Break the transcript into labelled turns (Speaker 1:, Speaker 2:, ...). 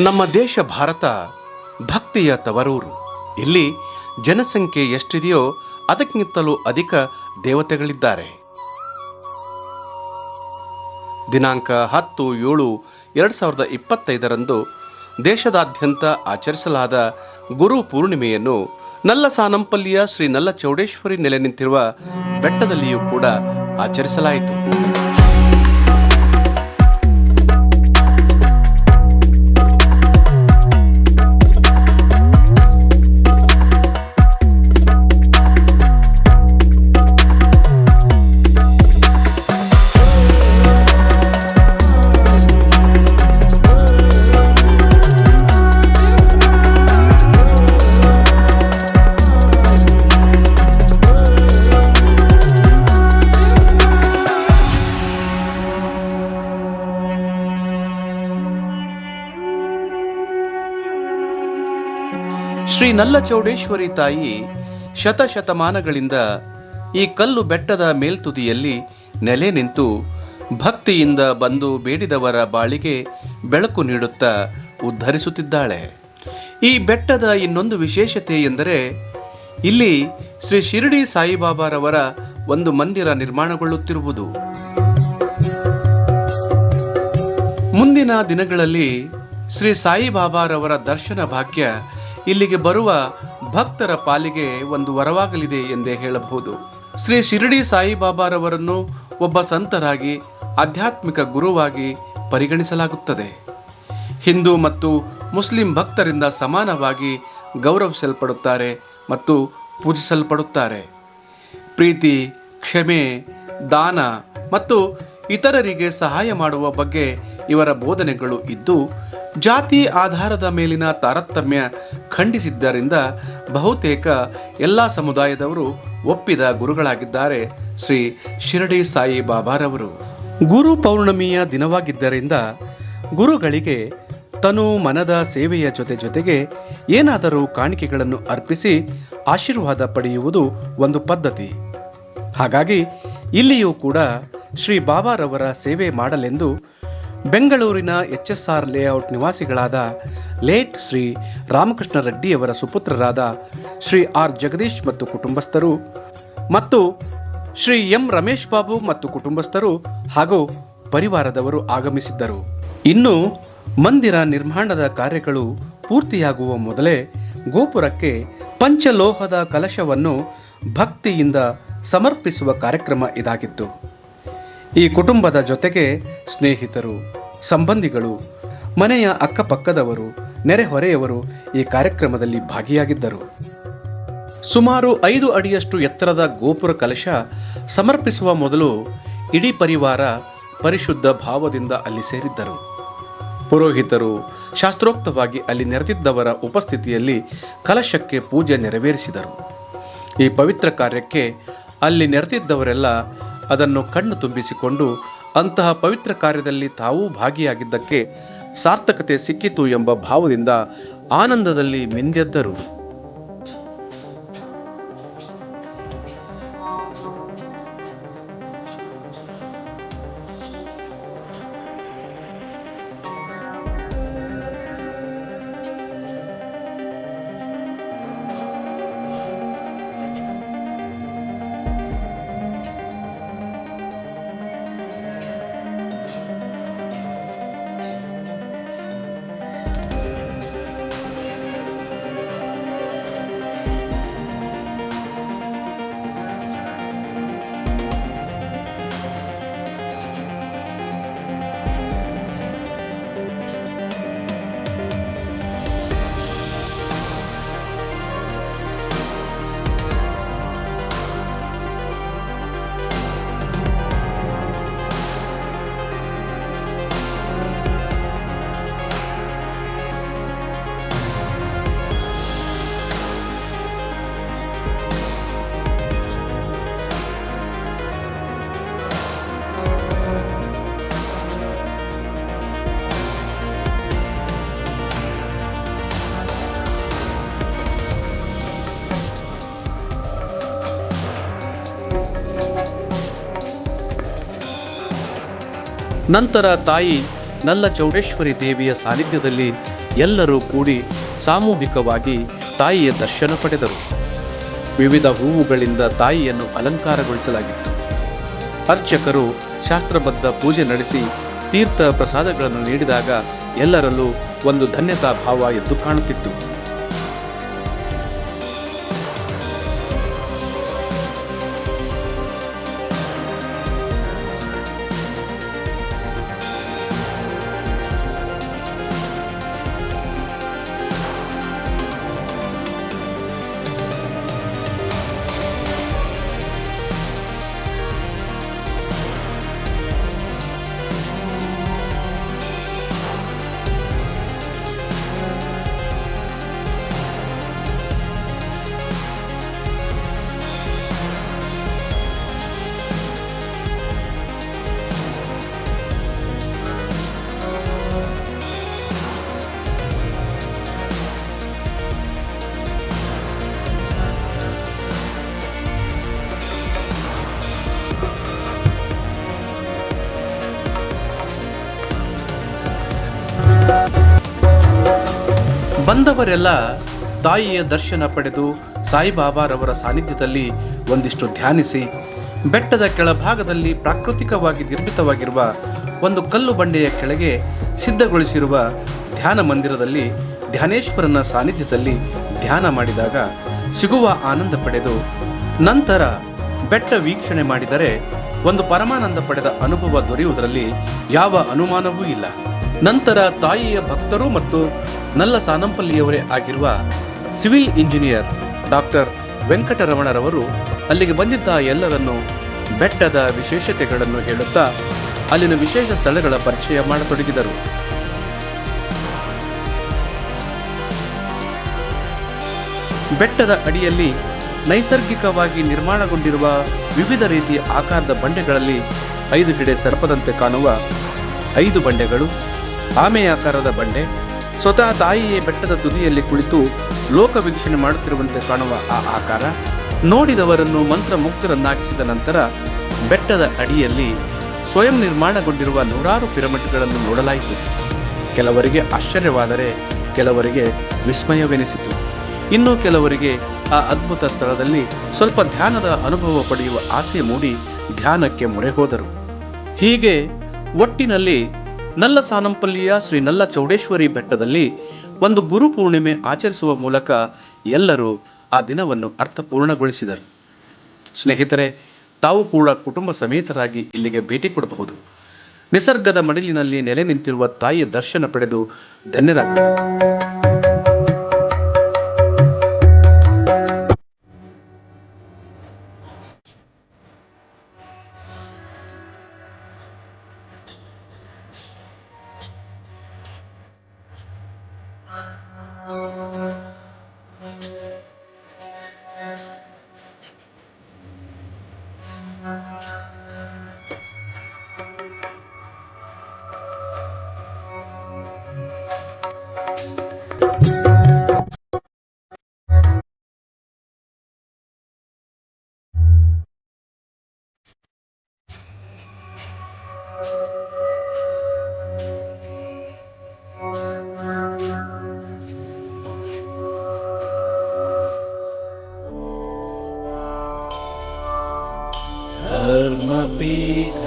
Speaker 1: ನಮ್ಮ ದೇಶ ಭಾರತ ಭಕ್ತಿಯ ತವರೂರು. ಇಲ್ಲಿ ಜನಸಂಖ್ಯೆ ಎಷ್ಟಿದೆಯೋ ಅದಕ್ಕಿಂತಲೂ ಅಧಿಕ ದೇವತೆಗಳಿದ್ದಾರೆ. ದಿನಾಂಕ ಹತ್ತು ಏಳು ಎರಡು ಸಾವಿರದ ಇಪ್ಪತ್ತೈದರಂದು ದೇಶದಾದ್ಯಂತ ಆಚರಿಸಲಾದ ಗುರು ಪೂರ್ಣಿಮೆಯನ್ನು ನಲ್ಲಸಾನಂಪಲ್ಲಿಯ ಶ್ರೀ ನಲ್ಲ ಚೌಡೇಶ್ವರಿ ನೆಲೆ ನಿಂತಿರುವ ಬೆಟ್ಟದಲ್ಲಿಯೂ ಕೂಡ ಆಚರಿಸಲಾಯಿತು. ಶ್ರೀ ನಲ್ಲಚೌಡೇಶ್ವರಿ ತಾಯಿ ಶತಶತಮಾನಗಳಿಂದ ಈ ಕಲ್ಲು ಬೆಟ್ಟದ ಮೇಲ್ತುದಿಯಲ್ಲಿ ನೆಲೆ ನಿಂತು ಭಕ್ತಿಯಿಂದ ಬಂದು ಬೇಡಿದವರ ಬಾಳಿಗೆ ಬೆಳಕು ನೀಡುತ್ತಾ ಉದ್ಧರಿಸುತ್ತಿದ್ದಾಳೆ. ಈ ಬೆಟ್ಟದ ಇನ್ನೊಂದು ವಿಶೇಷತೆ ಎಂದರೆ ಇಲ್ಲಿ ಶ್ರೀ ಶಿರಡಿ ಸಾಯಿಬಾಬಾರವರ ಒಂದು ಮಂದಿರ ನಿರ್ಮಾಣಗೊಳ್ಳುತ್ತಿರುವುದು. ಮುಂದಿನ ದಿನಗಳಲ್ಲಿ ಶ್ರೀ ಸಾಯಿಬಾಬಾರವರ ದರ್ಶನ ಭಾಗ್ಯ ಇಲ್ಲಿಗೆ ಬರುವ ಭಕ್ತರ ಪಾಲಿಗೆ ಒಂದು ವರವಾಗಲಿದೆ ಎಂದೇ ಹೇಳಬಹುದು. ಶ್ರೀ ಶಿರಡಿ ಸಾಯಿಬಾಬಾರವರನ್ನು ಒಬ್ಬ ಸಂತರಾಗಿ, ಆಧ್ಯಾತ್ಮಿಕ ಗುರುವಾಗಿ ಪರಿಗಣಿಸಲಾಗುತ್ತದೆ. ಹಿಂದೂ ಮತ್ತು ಮುಸ್ಲಿಂ ಭಕ್ತರಿಂದ ಸಮಾನವಾಗಿ ಗೌರವಿಸಲ್ಪಡುತ್ತಾರೆ ಮತ್ತು ಪೂಜಿಸಲ್ಪಡುತ್ತಾರೆ. ಪ್ರೀತಿ, ಕ್ಷಮೆ, ದಾನ ಮತ್ತು ಇತರರಿಗೆ ಸಹಾಯ ಮಾಡುವ ಬಗ್ಗೆ ಇವರ ಬೋಧನೆಗಳು ಇದ್ದು ಜಾತಿ ಆಧಾರದ ಮೇಲಿನ ತಾರತಮ್ಯ ಖಂಡಿಸಿದ್ದರಿಂದ ಬಹುತೇಕ ಎಲ್ಲ ಸಮುದಾಯದವರು ಒಪ್ಪಿದ ಗುರುಗಳಾಗಿದ್ದಾರೆ ಶ್ರೀ ಶಿರಡಿ ಸಾಯಿ ಬಾಬಾರವರು. ಗುರು ಪೌರ್ಣಮಿಯ ದಿನವಾಗಿದ್ದರಿಂದ ಗುರುಗಳಿಗೆ ತನು ಮನದ ಸೇವೆಯ ಜೊತೆ ಜೊತೆಗೆ ಏನಾದರೂ ಕಾಣಿಕೆಗಳನ್ನು ಅರ್ಪಿಸಿ ಆಶೀರ್ವಾದ ಪಡೆಯುವುದು ಒಂದು ಪದ್ಧತಿ. ಹಾಗಾಗಿ ಇಲ್ಲಿಯೂ ಕೂಡ ಶ್ರೀ ಬಾಬಾರವರ ಸೇವೆ ಮಾಡಲೆಂದು ಬೆಂಗಳೂರಿನ ಎಚ್ ಎಸ್ ಆರ್ ಲೇಔಟ್ ನಿವಾಸಿಗಳಾದ ಲೇಟ್ ಶ್ರೀ ರಾಮಕೃಷ್ಣ ರೆಡ್ಡಿಯವರ ಸುಪುತ್ರರಾದ ಶ್ರೀ ಆರ್ ಜಗದೀಶ್ ಮತ್ತು ಕುಟುಂಬಸ್ಥರು ಮತ್ತು ಶ್ರೀ ಎಂ ರಮೇಶ್ ಬಾಬು ಮತ್ತು ಕುಟುಂಬಸ್ಥರು ಹಾಗೂ ಪರಿವಾರದವರು ಆಗಮಿಸಿದ್ದರು. ಇನ್ನು ಮಂದಿರ ನಿರ್ಮಾಣದ ಕಾರ್ಯಗಳು ಪೂರ್ತಿಯಾಗುವ ಮೊದಲೇ ಗೋಪುರಕ್ಕೆ ಪಂಚಲೋಹದ ಕಲಶವನ್ನು ಭಕ್ತಿಯಿಂದ ಸಮರ್ಪಿಸುವ ಕಾರ್ಯಕ್ರಮ ಇದಾಗಿತ್ತು. ಈ ಕುಟುಂಬದ ಜೊತೆಗೆ ಸ್ನೇಹಿತರು, ಸಂಬಂಧಿಗಳು, ಮನೆಯ ಅಕ್ಕಪಕ್ಕದವರು ನೆರೆಹೊರೆಯವರು ಈ ಕಾರ್ಯಕ್ರಮದಲ್ಲಿ ಭಾಗಿಯಾಗಿದ್ದರು. ಸುಮಾರು ಐದು ಅಡಿಯಷ್ಟು ಎತ್ತರದ ಗೋಪುರ ಕಲಶ ಸಮರ್ಪಿಸುವ ಮೊದಲು ಇಡೀ ಪರಿವಾರ ಪರಿಶುದ್ಧ ಭಾವದಿಂದ ಅಲ್ಲಿ ಸೇರಿದ್ದರು. ಪುರೋಹಿತರು ಶಾಸ್ತ್ರೋಕ್ತವಾಗಿ ಅಲ್ಲಿ ನೆರೆದಿದ್ದವರ ಉಪಸ್ಥಿತಿಯಲ್ಲಿ ಕಲಶಕ್ಕೆ ಪೂಜೆ ನೆರವೇರಿಸಿದರು. ಈ ಪವಿತ್ರ ಕಾರ್ಯಕ್ಕೆ ಅಲ್ಲಿ ನೆರೆದಿದ್ದವರೆಲ್ಲ ಅದನ್ನು ಕಣ್ಣು ತುಂಬಿಸಿಕೊಂಡು ಅಂತಹ ಪವಿತ್ರ ಕಾರ್ಯದಲ್ಲಿ ತಾವೂ ಭಾಗಿಯಾಗಿದ್ದಕ್ಕೆ ಸಾರ್ಥಕತೆ ಸಿಕ್ಕಿತು ಎಂಬ ಭಾವದಿಂದ ಆನಂದದಲ್ಲಿ ಮಿಂದೆದ್ದರು ನಂತರ ತಾಯಿ ನಲ್ಲ ಚೌಡೇಶ್ವರಿ ದೇವಿಯ ಸಾನ್ನಿಧ್ಯದಲ್ಲಿ ಎಲ್ಲರೂ ಕೂಡಿ ಸಾಮೂಹಿಕವಾಗಿ ತಾಯಿಯ ದರ್ಶನ ಪಡೆದರು. ವಿವಿಧ ಹೂವುಗಳಿಂದ ತಾಯಿಯನ್ನು ಅಲಂಕಾರಗೊಳಿಸಲಾಗಿತ್ತು. ಅರ್ಚಕರು ಶಾಸ್ತ್ರಬದ್ಧ ಪೂಜೆ ನಡೆಸಿ ತೀರ್ಥ ಪ್ರಸಾದಗಳನ್ನು ನೀಡಿದಾಗ ಎಲ್ಲರಲ್ಲೂ ಒಂದು ಧನ್ಯತಾ ಭಾವ ಎದ್ದು ಕಾಣುತ್ತಿತ್ತು. ಬಂದವರೆಲ್ಲ ತಾಯಿಯ ದರ್ಶನ ಪಡೆದು ಸಾಯಿಬಾಬಾರವರ ಸಾನ್ನಿಧ್ಯದಲ್ಲಿ ಒಂದಿಷ್ಟು ಧ್ಯಾನಿಸಿ ಬೆಟ್ಟದ ಕೆಳಭಾಗದಲ್ಲಿ ಪ್ರಾಕೃತಿಕವಾಗಿ ನಿರ್ಮಿತವಾಗಿರುವ ಒಂದು ಕಲ್ಲು ಬಂಡೆಯ ಕೆಳಗೆ ಸಿದ್ಧಗೊಳಿಸಿರುವ ಧ್ಯಾನ ಮಂದಿರದಲ್ಲಿ ಧ್ಯಾನೇಶ್ವರನ ಸಾನ್ನಿಧ್ಯದಲ್ಲಿ ಧ್ಯಾನ ಮಾಡಿದಾಗ ಸಿಗುವ ಆನಂದ ಪಡೆದು ನಂತರ ಬೆಟ್ಟ ವೀಕ್ಷಣೆ ಮಾಡಿದರೆ ಒಂದು ಪರಮಾನಂದ ಪಡೆದ ಅನುಭವ ದೊರೆಯುವುದರಲ್ಲಿ ಯಾವ ಅನುಮಾನವೂ ಇಲ್ಲ. ನಂತರ ತಾಯಿಯ ಭಕ್ತರು ಮತ್ತು ನಲ್ಲ ಸಾನಂಪಲ್ಲಿಯವರೇ ಆಗಿರುವ ಸಿವಿಲ್ ಇಂಜಿನಿಯರ್ ಡಾಕ್ಟರ್ ವೆಂಕಟರಮಣರವರು ಅಲ್ಲಿಗೆ ಬಂದಿದ್ದ ಎಲ್ಲರನ್ನು ಬೆಟ್ಟದ ವಿಶೇಷತೆಗಳನ್ನು ಹೇಳುತ್ತಾ ಅಲ್ಲಿನ ವಿಶೇಷ ಸ್ಥಳಗಳ ಪರಿಚಯ ಮಾಡತೊಡಗಿದರು. ಬೆಟ್ಟದ ಅಡಿಯಲ್ಲಿ ನೈಸರ್ಗಿಕವಾಗಿ ನಿರ್ಮಾಣಗೊಂಡಿರುವ ವಿವಿಧ ರೀತಿಯ ಆಕಾರದ ಬಂಡೆಗಳಲ್ಲಿ ಐದು ಹಿಡೆ ಸರ್ಪದಂತೆ ಕಾಣುವ ಐದು ಬಂಡೆಗಳು ಆಮೆಯಾಕಾರದ ಬಂಡೆ ಸ್ವತಃ ತಾಯಿಯೇ ಬೆಟ್ಟದ ತುದಿಯಲ್ಲಿ ಕುಳಿತು ಲೋಕ ವೀಕ್ಷಣೆ ಮಾಡುತ್ತಿರುವಂತೆ ಕಾಣುವ ಆ ಆಕಾರ, ನೋಡಿದವರನ್ನು ಮಂತ್ರ ಮುಕ್ತರನ್ನಾಗಿಸಿದ ನಂತರ ಬೆಟ್ಟದ ಅಡಿಯಲ್ಲಿ ಸ್ವಯಂ ನಿರ್ಮಾಣಗೊಂಡಿರುವ ನೂರಾರು ಪಿರಮಿಡ್ಗಳನ್ನು ನೋಡಲಾಯಿತು. ಕೆಲವರಿಗೆ ಆಶ್ಚರ್ಯವಾದರೆ ಕೆಲವರಿಗೆ ವಿಸ್ಮಯವೆನಿಸಿತು. ಇನ್ನು ಕೆಲವರಿಗೆ ಆ ಅದ್ಭುತ ಸ್ಥಳದಲ್ಲಿ ಸ್ವಲ್ಪ ಧ್ಯಾನದ ಅನುಭವ ಪಡೆಯುವ ಆಸೆ ಮೂಡಿ ಧ್ಯಾನಕ್ಕೆ ಮೊರೆ ಹೋದರು. ಹೀಗೆ ಒಟ್ಟಿನಲ್ಲಿ ನಲ್ಲ ಸಾನಂಪಲ್ಲಿಯ ಶ್ರೀ ನಲ್ಲ ಚೌಡೇಶ್ವರಿ ಬೆಟ್ಟದಲ್ಲಿ ಒಂದು ಗುರು ಪೂರ್ಣಿಮೆ ಆಚರಿಸುವ ಮೂಲಕ ಎಲ್ಲರೂ ಆ ದಿನವನ್ನು ಅರ್ಥಪೂರ್ಣಗೊಳಿಸಿದರು. ಸ್ನೇಹಿತರೆ, ತಾವು ಕೂಡ ಕುಟುಂಬ ಸಮೇತರಾಗಿ ಇಲ್ಲಿಗೆ ಭೇಟಿ ಕೊಡಬಹುದು. ನಿಸರ್ಗದ ಮಡಿಲಿನಲ್ಲಿ ನೆಲೆ ನಿಂತಿರುವ ತಾಯಿಯ ದರ್ಶನ ಪಡೆದು ಧನ್ಯರಾಗಬಹುದು be